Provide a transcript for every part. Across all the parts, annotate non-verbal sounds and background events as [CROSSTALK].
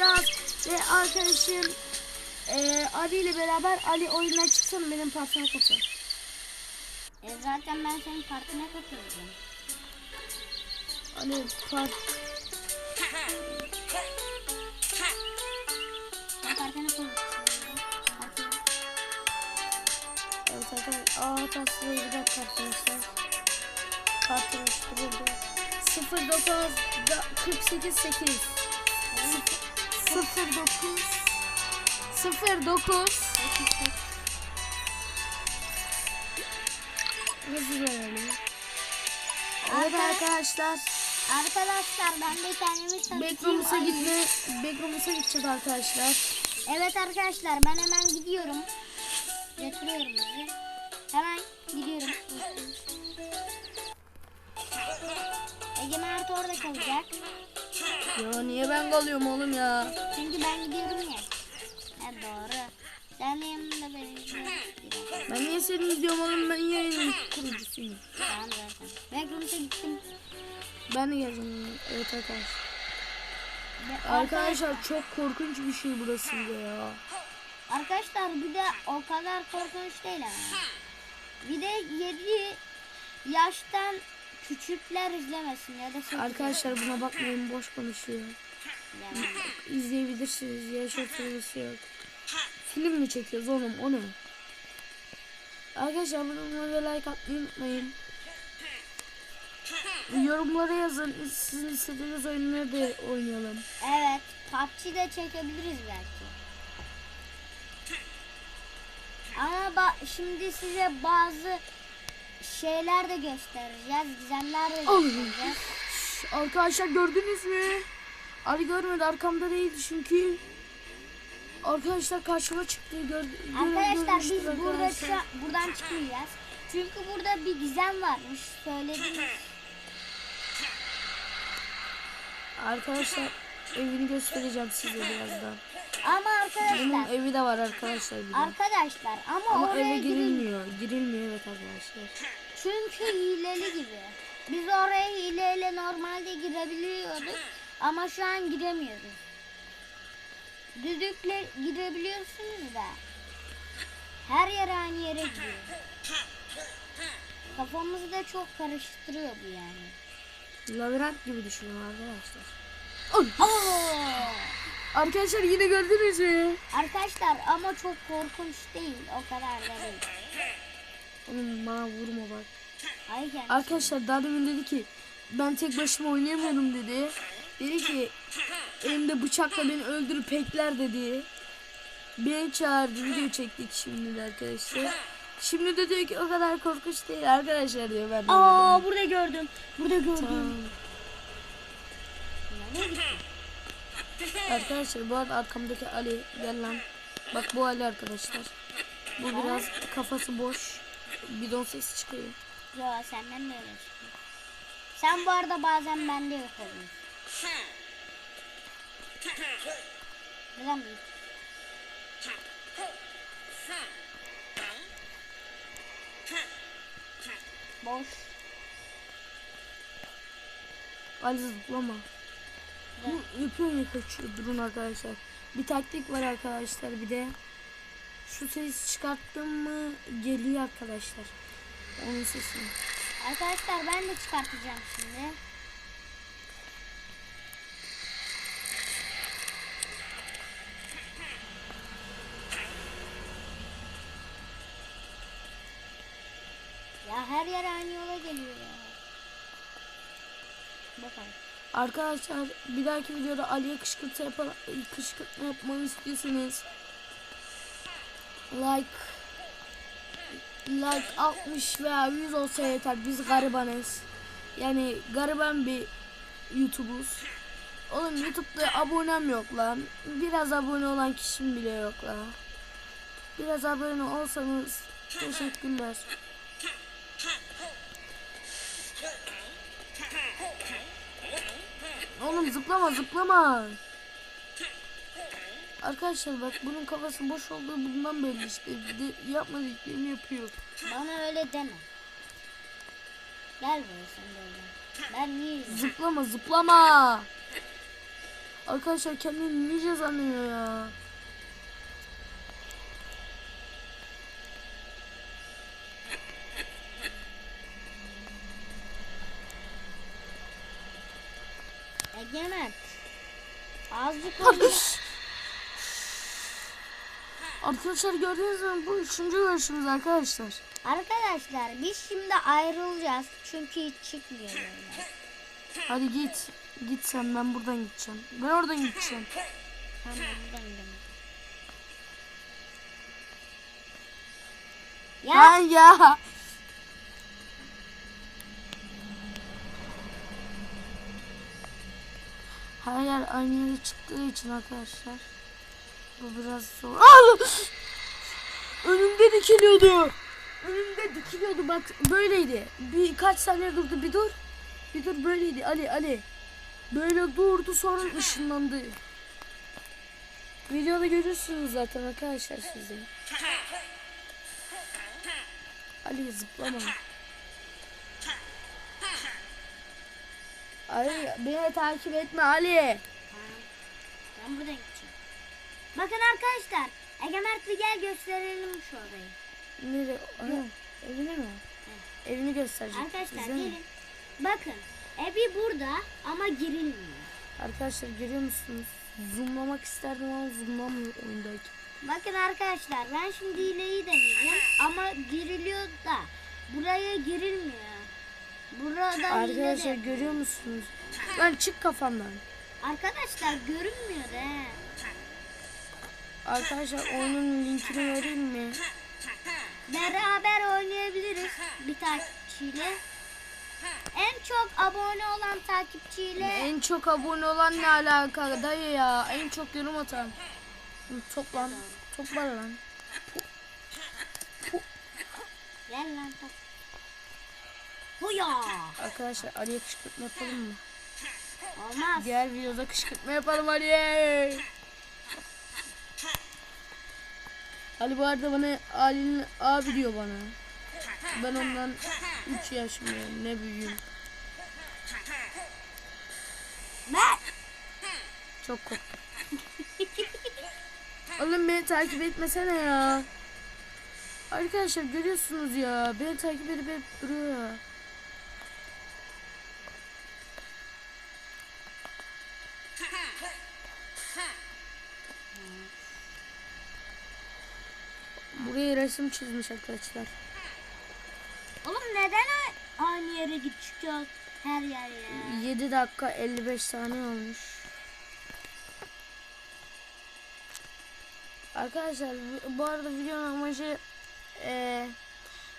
Yaz ve arkadaşım e, Ali ile beraber Ali oyundan çıksana benim partime katıl. E zaten ben senin partine katılacağım. Ali part Ben partine katılacağım. Evet arkadaşlar. Kart oluşturuldu. 09 da- 48 8 09 09 Hızlı verelim. Evet arkadaşlar. Arkadaşlar ben de kendimi tanıtayım. Backrooms'a gitme, Backrooms'a gideceğiz arkadaşlar. Evet arkadaşlar ben hemen gidiyorum. Getiriyorum sizi. Hemen gidiyorum. Egemen artı orada kalacak. Ya niye ben kalıyorum oğlum ya? Çünkü ben gidiyorum ya. Ha doğru. Sen de yanımda benim gidiyorum. Ben niye seni izliyorum oğlum ben yayının kurucusuyum. Tamam zaten. Backrooms'a gittim. Ben de geleceğim. Evet arkadaşlar. Arkadaşlar çok korkunç bir şey burası da ya. Arkadaşlar bir de o kadar korkunç değil ama. Bir de 7 yaştan küçükler izlemesin ya da sekiz- Arkadaşlar buna bakmayın boş konuşuyor. Yani İzleyebilirsiniz. Yaş ortalaması yok. Film mi çekiyoruz oğlum o ne? Arkadaşlar bunu ve like atmayı unutmayın. Yorumlara yazın. Sizin istediğiniz oyunları da oynayalım. evet PUBG de çekebiliriz belki. Ama şimdi size bazı şeyler de göstereceğiz. Gizemler de göstereceğiz. Arkadaşlar gördünüz mü? Ali görmedi arkamda değildi çünkü. Arkadaşlar karşıma çıktı. Gör, Arkadaşlar biz burada arkadaşlar. şu- buradan çıkmayacağız. Çünkü burada bir gizem varmış. Söyledim. Arkadaşlar evini göstereceğim size birazdan. Ama Bunun arkadaşlar evi de var arkadaşlar. de. Arkadaşlar ama, Ama oraya eve girilmiyor. girilmiyor. Girilmiyor evet arkadaşlar. Çünkü hileli gibi. Biz oraya hileyle normalde girebiliyorduk ama şu an giremiyoruz. Düdükle girebiliyorsunuz da her yer aynı yere gidiyor. Kafamızı da çok karıştırıyor bu yani. Labirent gibi düşünün arkadaşlar. Arkadaşlar yine gördünüz mü? Arkadaşlar ama çok korkunç değil. O kadar da değil. Oğlum bana vurma bak. Ay kendisi. Arkadaşlar daha demin dedi ki ben tek başıma oynayamıyorum dedi. Dedi ki elimde bıçakla beni öldürüp pekler dedi. Beni çağırdı video çektik şimdi de arkadaşlar. Şimdi de diyor ki o kadar korkunç değil arkadaşlar diyor ben de Aa burada gördüm. Burada gördüm. Tamam. Arkadaşlar bu arada arkamdaki Ali gel lan. Bak bu Ali arkadaşlar. Bu biraz kafası boş. Bidon sesi çıkıyor. Yo senden de öyle çıkıyor. Sen bu arada bazen bende yok oluyorsun. Neden mi? Boş. Ali zıplama. Bu yapıyor ya kaçıyor. Durun arkadaşlar. Bir taktik var arkadaşlar bir de. Şu sesi çıkarttım mı geliyor arkadaşlar. Onun sesini. Arkadaşlar ben de çıkartacağım şimdi. Ya her yer aynı yola geliyor ya. Bakalım. Arkadaşlar bir dahaki videoda Ali'ye kışkırtma, yapa, kışkırtma yapmamı istiyorsanız like like 60 veya 100 olsa yeter. Biz garibanız. Yani gariban bir YouTube'uz. Oğlum YouTube'da abonem yok lan. Biraz abone olan kişim bile yok lan. Biraz abone olsanız teşekkürler. Oğlum zıplama zıplama. Arkadaşlar bak bunun kafası boş olduğu bundan belli işte. De, yapmadıklarını yapıyor. Bana öyle deme. Gel buraya sen böyle. Ben niye? Zıplama zıplama. Arkadaşlar kendini ninja sanıyor ya. Egemen. Azıcık oyna. Arkadaşlar gördüğünüz gibi bu üçüncü görüşümüz arkadaşlar. Arkadaşlar biz şimdi ayrılacağız. Çünkü hiç çıkmıyor. Hadi git. Git sen ben buradan gideceğim. Ben oradan gideceğim. Tamam buradan gidelim. Ya Ha ya. Her yer aynı yere çıktığı için arkadaşlar. Bu biraz zor. Aa! Önümde dikiliyordu. Önümde dikiliyordu bak böyleydi. Birkaç saniye durdu bir dur. Bir dur böyleydi Ali Ali. Böyle durdu sonra ışınlandı. Videoda görürsünüz zaten arkadaşlar siz de. [LAUGHS] Ali zıplama. Ali beni takip etme Ali. ben buradan gideceğim. Bakın arkadaşlar. Egemen bir gel gösterelim şu orayı. Nereye? Ana, evine mi? Evini gösterecek. Arkadaşlar bize mi? gelin. Bakın. Evi burada ama girilmiyor. Arkadaşlar görüyor musunuz? Zoomlamak isterdim ama zoomlamıyor oyundayken. Bakın arkadaşlar ben şimdi hileyi deneyeceğim ama giriliyor da buraya girilmiyor. Burada hile Arkadaşlar de- görüyor musunuz? Lan çık kafamdan. Arkadaşlar görünmüyor he. Arkadaşlar oyunun linkini vereyim mi? Beraber oynayabiliriz bir takipçiyle. En çok abone olan takipçiyle En çok abone olan ne alaka dayı ya? En çok yorum atan. Toplan. Topla lan. gel lan top. Huya. Arkadaşlar Ali'ye kışkırtma yapalım mı? Olmaz. Diğer videoda kışkırtma yapalım Ali'ye. Ali bu arada bana Ali'nin abi diyor bana. Ben ondan 3 yaş büyüğüm. Ne büyüğüm. Ne? Çok korktum. Oğlum beni takip etmesene ya. Arkadaşlar görüyorsunuz ya. Beni takip edip duruyor ya. Buraya resim çizmiş arkadaşlar. Oğlum neden aynı yere git çıkıyor her yer ya? 7 dakika 55 saniye olmuş. Arkadaşlar bu- arada videonun amacı eee,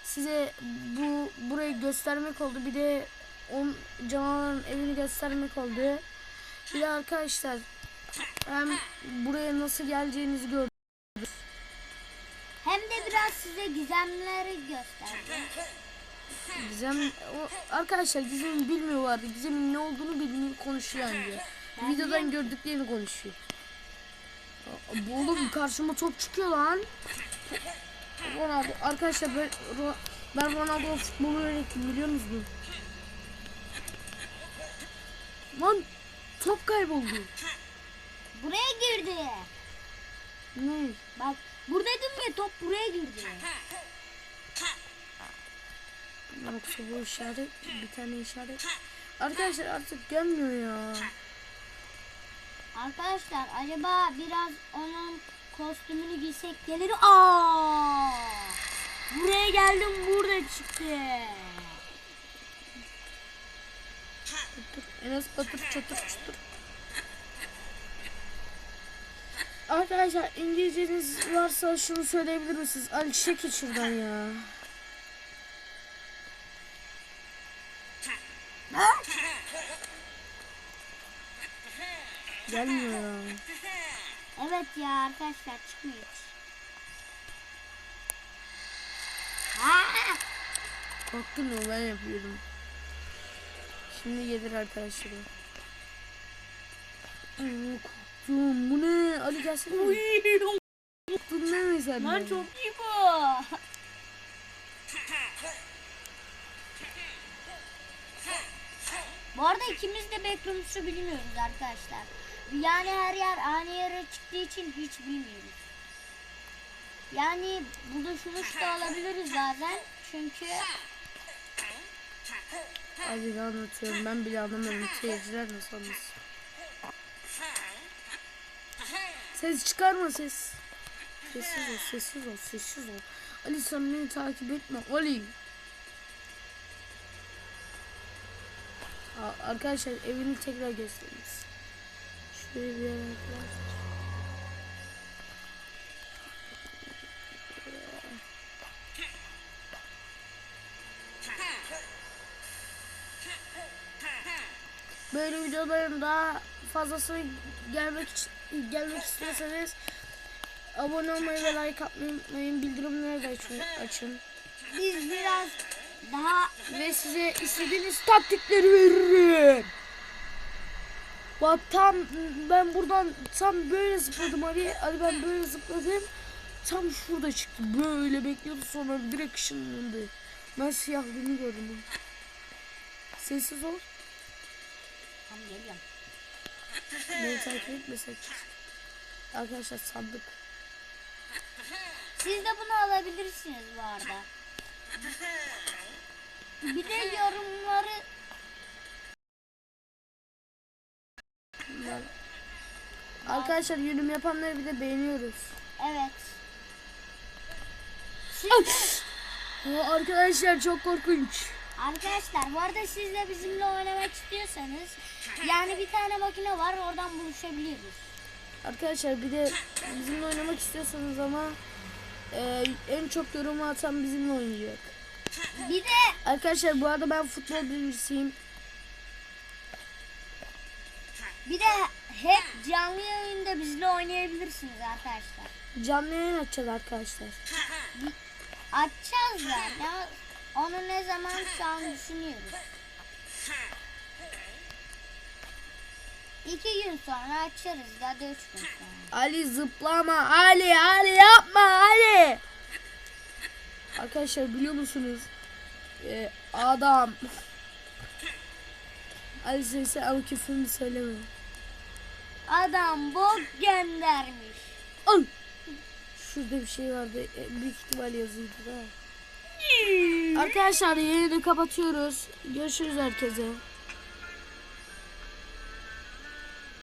size bu burayı göstermek oldu. Bir de on canavarın evini göstermek oldu. Bir de arkadaşlar hem buraya nasıl geleceğinizi gördüm. Biraz size gizemleri gösterdim. Gizem o, arkadaşlar Gizem'i bilmiyorlardı. Gizem'in ne olduğunu bilmiyor konuşuyor anca. Ben Videodan gördüklerini konuşuyor. Bu oğlum karşıma top çıkıyor lan. Ronaldo arkadaşlar ben ben Ronaldo futbolu öğrettim biliyor musunuz? Lan top kayboldu. Buraya girdi. Ne? Bak buradaydım ya top buraya girdi. Yoksa bu işaret bir tane işaret. Arkadaşlar artık gelmiyor ya. Arkadaşlar acaba biraz onun kostümünü giysek gelir. Aa! Buraya geldim burada çıktı. Enes Batur çatır çatır. Arkadaşlar İngilizceniz varsa şunu söyleyebilir misiniz? Ali çekil şuradan ya. Gelmiyor ya. Evet ya arkadaşlar çıkmıyor hiç. Korktun mu ben yapıyorum. Şimdi gelir arkadaşlar. Ay, korktum. Bu ne? Ali gelsene. Değil mi sen? Lan çok iyi bu. Bu arada ikimiz de Backrooms'u bilmiyoruz arkadaşlar. yani her yer aynı yere çıktığı için hiç bilmiyoruz. Yani buluşmuş da olabiliriz bazen. Çünkü ne anlatıyorum ben bile anlamıyorum. Seyirciler nasıl anlasın? Ses çıkarma ses. Sessiz ol, sessiz ol, sessiz ol. Ali sen beni takip etme. Ali. Arkadaşlar evini tekrar gösteririz. Şöyle bir yer arkadaşlar. Böyle videoların daha fazlasını gelmek için, gelmek istiyorsanız abone olmayı ve like atmayı unutmayın. Bildirimleri de açın. açın. biz biraz daha Ve size istediğiniz taktikleri veririm. Bak tam ben buradan tam böyle zıpladım Ali. Ali ben böyle zıpladım. Tam şurada çıktı. Böyle bekliyordu sonra direkt ışınlandı. Ben siyahlığını gördüm. Sessiz ol. Tamam geliyorum. Beni takip etmesek. Arkadaşlar sandık. Siz de bunu alabilirsiniz bu arada. Bir de yorumları. Arkadaşlar yorum yapanları bir de beğeniyoruz. evet. Aa, arkadaşlar çok korkunç. Arkadaşlar bu arada siz de bizimle oynamak istiyorsanız yani bir tane makine var oradan buluşabiliyoruz. Arkadaşlar bir de bizimle oynamak istiyorsanız ama e, en çok yorumu atan bizimle oynayacak. Bir de Arkadaşlar bu arada ben futbol birincisiyim. bir de hep canlı yayında bizle oynayabilirsiniz arkadaşlar. Canlı yayın açacağız arkadaşlar. Açacağız da ya onu ne zaman şu an düşünüyoruz. İki gün sonra açarız ya da üç gün sonra. Ali zıplama Ali Ali yapma Ali. Arkadaşlar biliyor musunuz? E, adam. Ali sesi ama küfürünü söyleme. Adam bok göndermiş. Al. Şurada bir şey vardı. E, büyük ihtimal yazıydı da. Arkadaşlar yayını kapatıyoruz. Görüşürüz herkese.